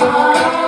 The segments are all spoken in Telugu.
Oh.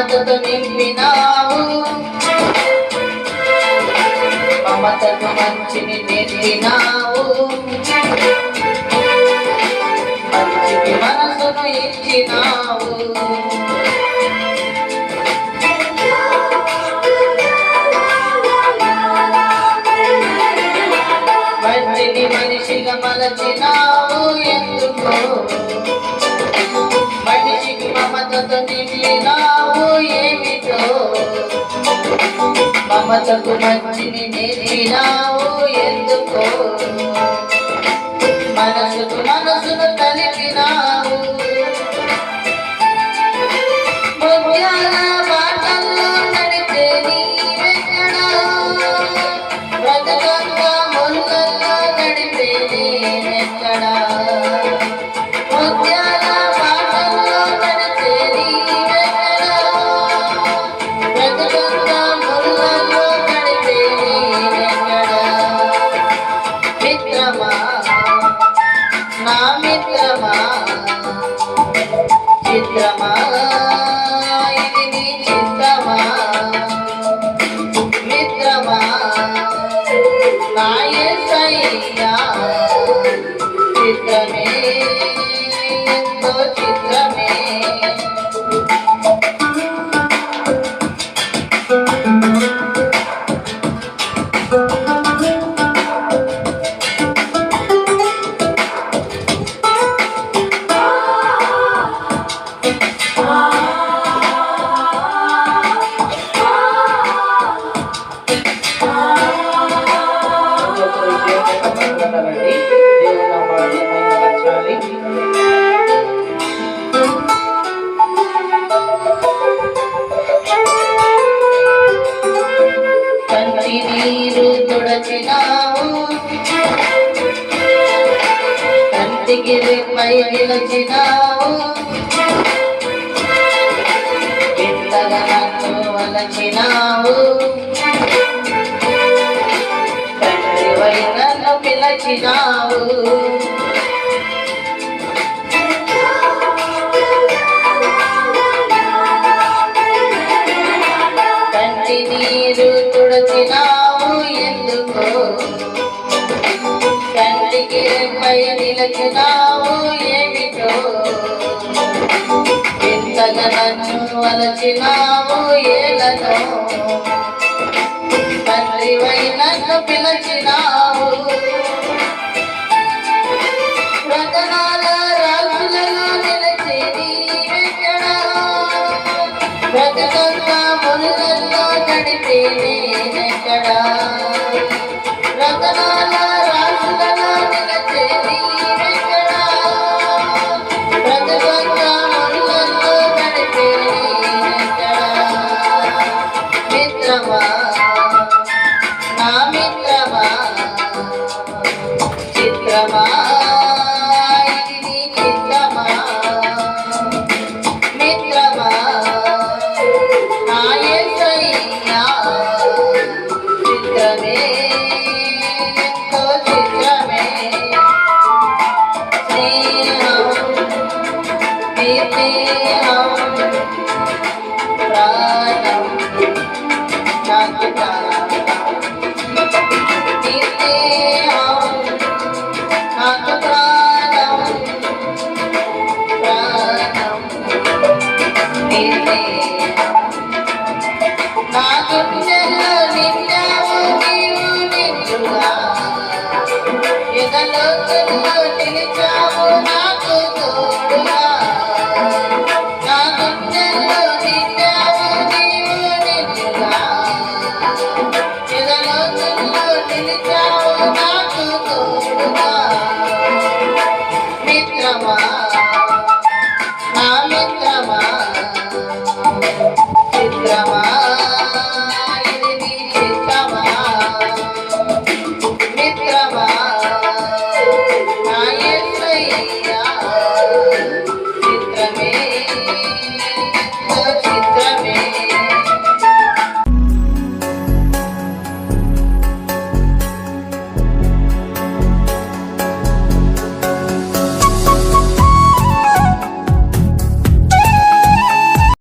మమతతో నింపినావు మమతను మంచిని నేర్పినావు. మంచికి మనసును ఇచ్చినావు. మట్టిని మనిషిగా మలచినావు. మమతకు మంచిని నేర్చినావు ఎందుకో చిత్రమా ఇది నీ చిత్రమా మిత్రమా? నా యేసయ్యా చిత్రమే ఎంతో రెప్పై నిలచినావు ఇంతగా నన్ను వలచినావు నన్ను పిలచినావు. తెచ్చినావు ఏమిటో? ఇంతగా నన్ను వలచినావు ఏలతో తండ్రివై నన్ను పిలచినావు. రతనాల రాజులలో నిలిచి నీవెక్కడ బ్రతకంతా మునుగల్లో నడిపి నేనెక్కడ రతనాల మిత్రమా Oh,